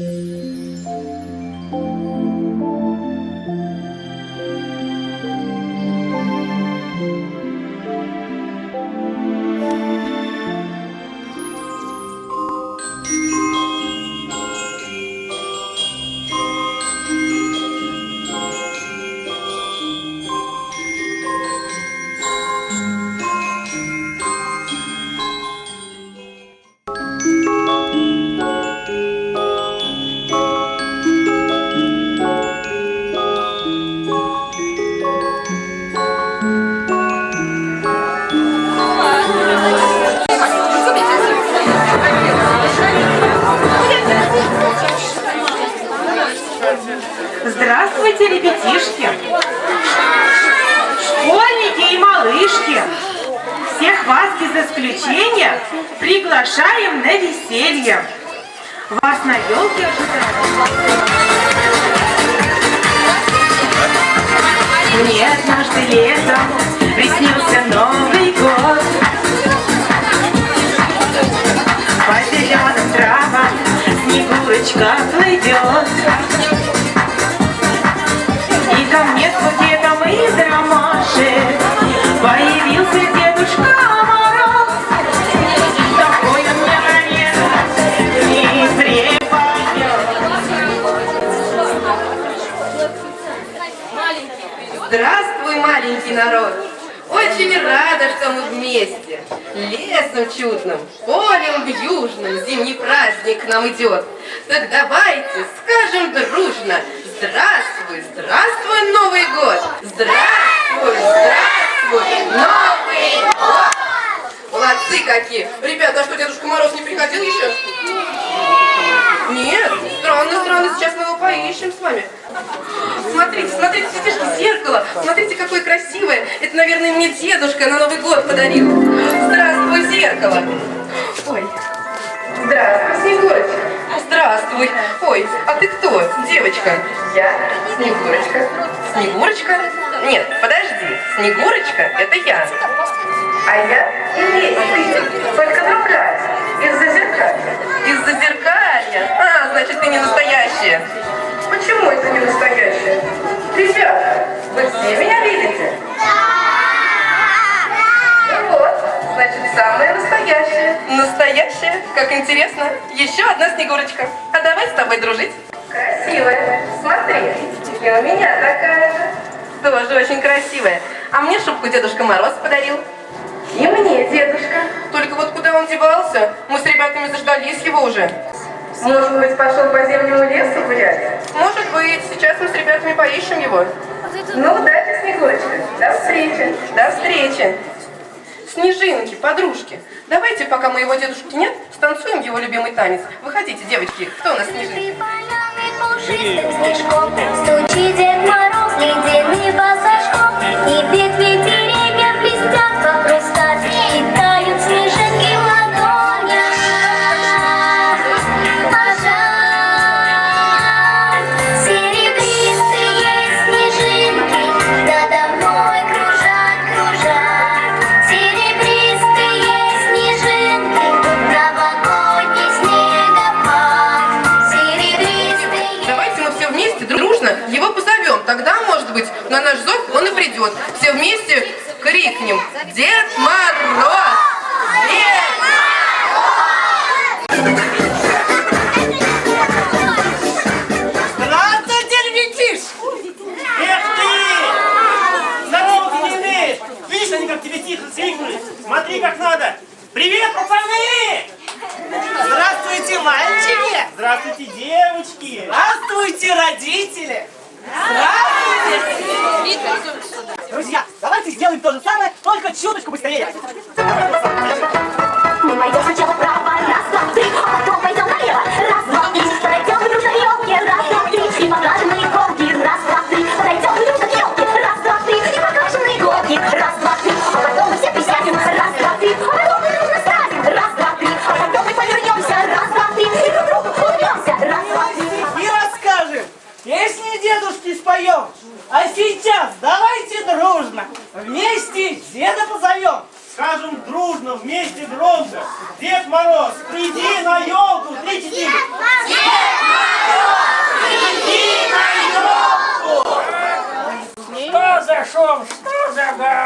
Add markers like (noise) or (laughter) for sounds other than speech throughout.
Здравствуйте, исключения приглашаем на веселье! Вас на елке ожидают. Мне однажды летом приснился Новый год. По зеленым травам Снегурочка плывет. И ко мне с букетом из ромашек Лесом чудным, полем южным зимний праздник к нам идет. Так давайте скажем дружно Здравствуй, здравствуй, Новый год! Здравствуй, здравствуй, Новый год! Молодцы какие! Ребята, а что, Дедушка Мороз не приходил еще? Нет, странно, странно, сейчас мы его поищем с вами. Смотрите, смотрите, детишки, зеркало. Смотрите, какое красивое. Это, наверное, мне дедушка на Новый год подарил. Здравствуй, зеркало. Ой. Здравствуй, Снегурочка. Здравствуй. Ой, а ты кто, девочка? Я Снегурочка. Снегурочка? Нет, подожди. Снегурочка – это я. А я и есть ты, только другая, из-за зеркалья. Из-за зеркалья? А, значит, ты не настоящая. Почему это не настоящая? Ребята, вы все меня видите? Ну вот, значит, самая настоящая. Настоящая? Как интересно. Еще одна Снегурочка. А давай с тобой дружить. Красивая. Смотри, и у меня такая же. Тоже очень красивая. А мне шубку Дедушка Мороз подарил. И мне, дедушка. Только вот куда он девался? Мы с ребятами заждались его уже. Может быть, пошел по зимнему лесу гулять? Может быть, сейчас мы с ребятами поищем его. Ну, удачи, Снегурочка. До встречи. До встречи. Снежинки, подружки, давайте, пока моего дедушки нет, станцуем его любимый танец. Выходите, девочки, кто у нас снежинки? снежком Дед Мороз ледяным босочком И ветви деревьев блестят, как Привет, пацаны! Здравствуйте, мальчики! Здравствуйте, девочки! Здравствуйте, родители! Здравствуйте! Друзья, давайте сделаем то же самое, только чуточку быстрее. Мы пойдем сначала раз, два, три, а потом пойдем налево.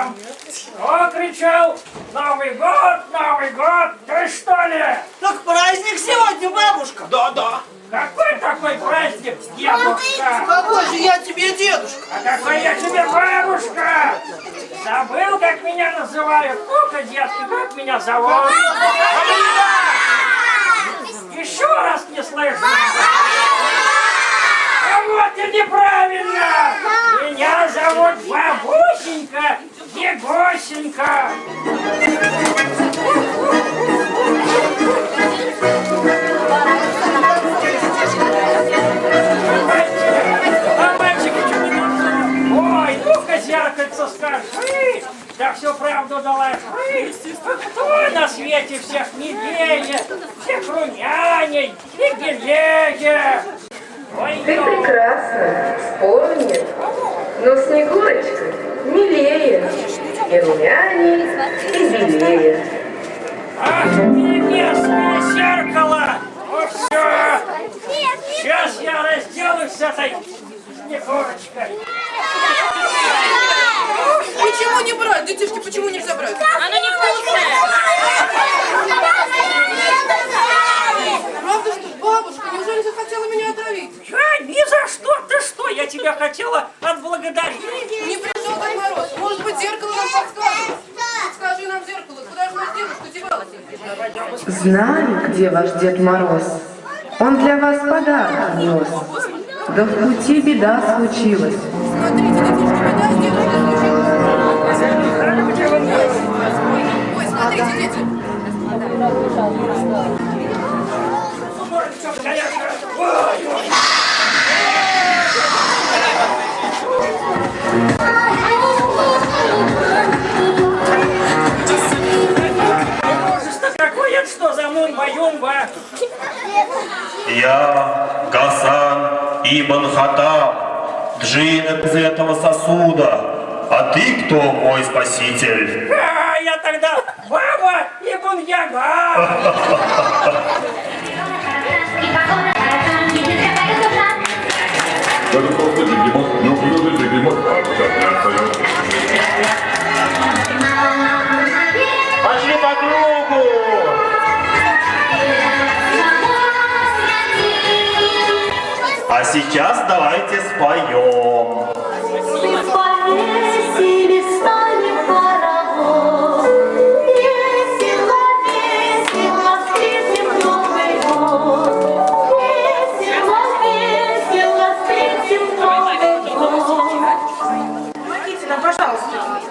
там? Кто кричал? Новый год, Новый год, ты что ли? Так праздник сегодня, бабушка. Да, да. Какой такой праздник, дедушка? Какой же я тебе дедушка? А какой я тебе бабушка? Забыл, как меня называют? Ну-ка, детки, как меня зовут? Еще раз не слышу. А вот и неправильно! Егосенька. А не? Ой, ну-ка зеркальце скажи, да всю правду доложи. Кто на свете всех милее, всех румяней и белее? Ты ну, прекрасна, спору нет. Но Снегурочка милее, и румяней, и белее. ах, небесное зеркало! Ну все, сейчас я разделаюсь с этой снегурочкой. Почему не брать? Детишки, почему нельзя брать? Оно не вкусное. Правда что? Бабушка, неужели захотела меня отравить? Я ни за что, ты что, я тебя хотела отблагодарить. Не пришел Дед Мороз. Может быть, зеркало нам подскажет? Подскажи нам зеркало, куда же наш дедушка девался? Знаю, где ваш Дед Мороз. Он для вас подарок нес. Да в пути беда случилась. Смотрите, детишки, беда с дедушкой случилась. Ой, смотрите, дети. Я Гасан Ибн Хатаб, джин из этого сосуда. А ты кто, мой спаситель? А, я тогда баба и буньяга. (laughs)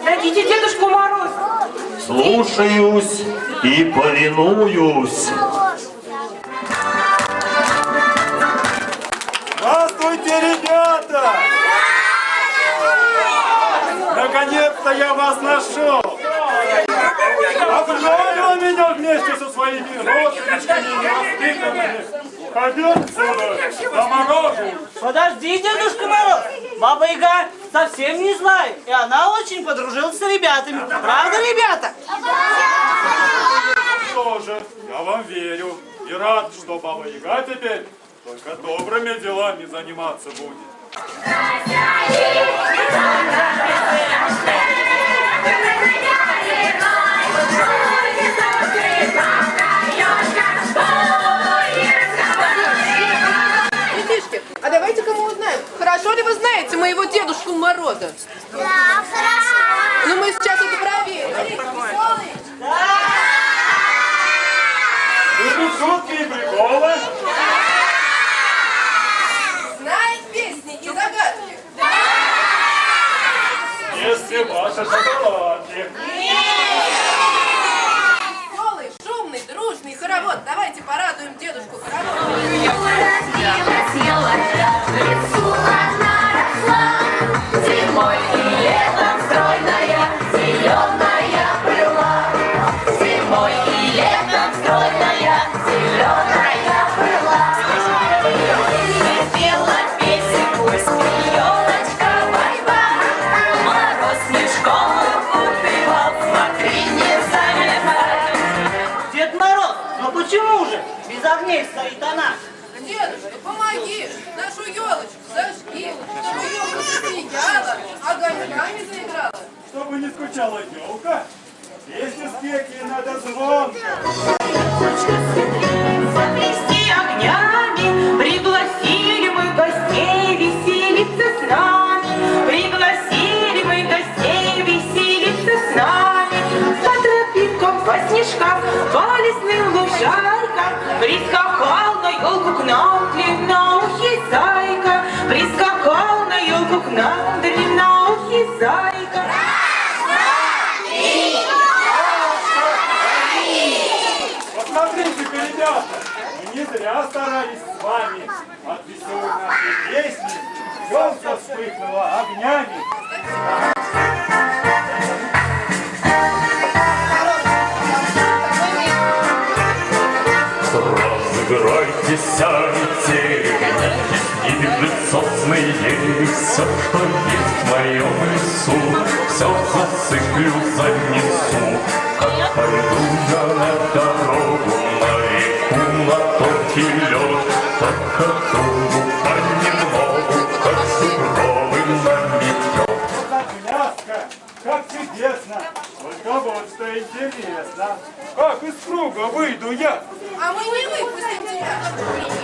Найдите Дедушку Мороза. Слушаюсь и повинуюсь. Со своими родственниками невоспитанными! Пойдем сюда, заморожу! Подожди, Дедушка Мороз! Баба Яга совсем не злая, и она очень подружилась с ребятами. Правда, ребята? Что же, я вам верю и рад, что Баба Яга теперь только добрыми делами заниматься будет. Если ваши шоколадки. торжество. Заплести огнями, пригласили мы гостей веселиться с нами. Пригласили мы гостей веселиться с нами. По тропинкам, по снежкам, по лесным Прискакал на елку к нам длинноухий зайка. Прискакал на елку к нам длинноухий зайка. Посмотрите-ка, ребята, мы не зря старались с вами. От веселой нашей песни елка вспыхнула огнями. Разыграйте, бежит сосны ели, Все, что есть в моем лесу, Все засыплю, занесу. Как пойду я на что интересно. Как из круга выйду я? А мы не выпустим тебя.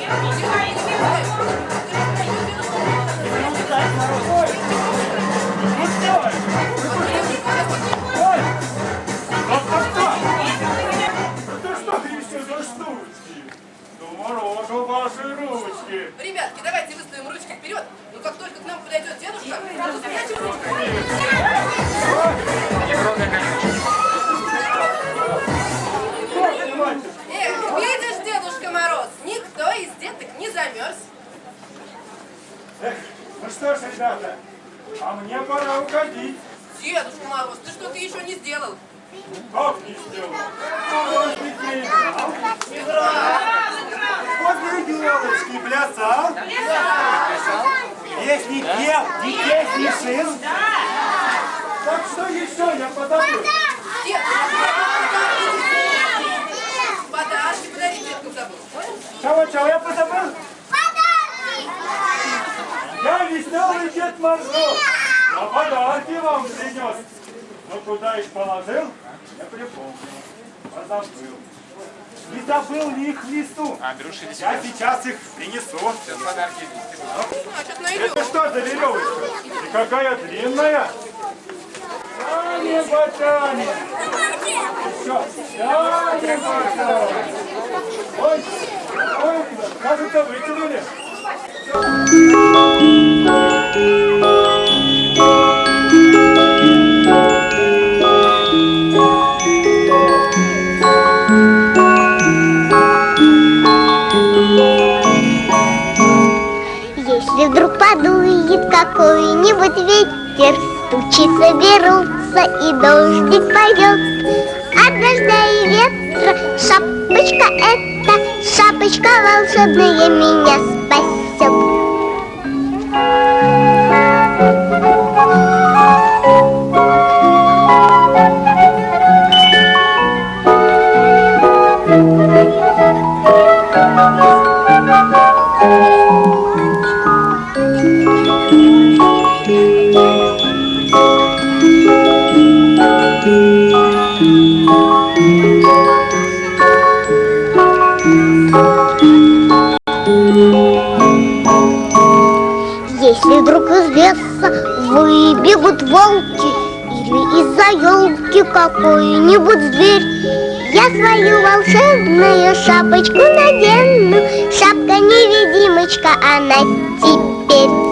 Подойдет дедушка, сразу. Эх, видишь, Дедушка Мороз, никто из деток не замерз. Эх, ну что ж, ребята, а мне пора уходить. Дедушка Мороз, ты что-то еще не сделал. Как не сделал? Может быть, не? Вот елочки плясал. Если пел, детей смешил. Так что еще я подаю? Подарки подарить деткам забыл. Чего, чего я позабыл? Я веселый Дед Мороз. А подарки вам принес. Но куда их положил, не припомню. Позабыл. Не забыл ли их в лесу? Я сейчас их принесу. Значит, найдем. Это что за веревочка? И какая длинная? Тяни, ботани. Еще. Тяни, ботани. Ой, ой, кажется, вытянули. Тучи соберутся и дождик пойдет. От дождя и ветра шапочка эта, Шапочка волшебная меня спасет. Если вдруг из леса выбегут волки Или из-за елки какой-нибудь зверь. Я свою волшебную шапочку надену Шапка-невидимочка, она теперь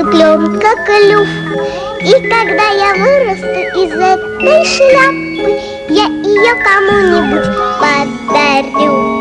цыпленка клюв. И когда я вырасту из этой шляпы, я ее кому-нибудь подарю.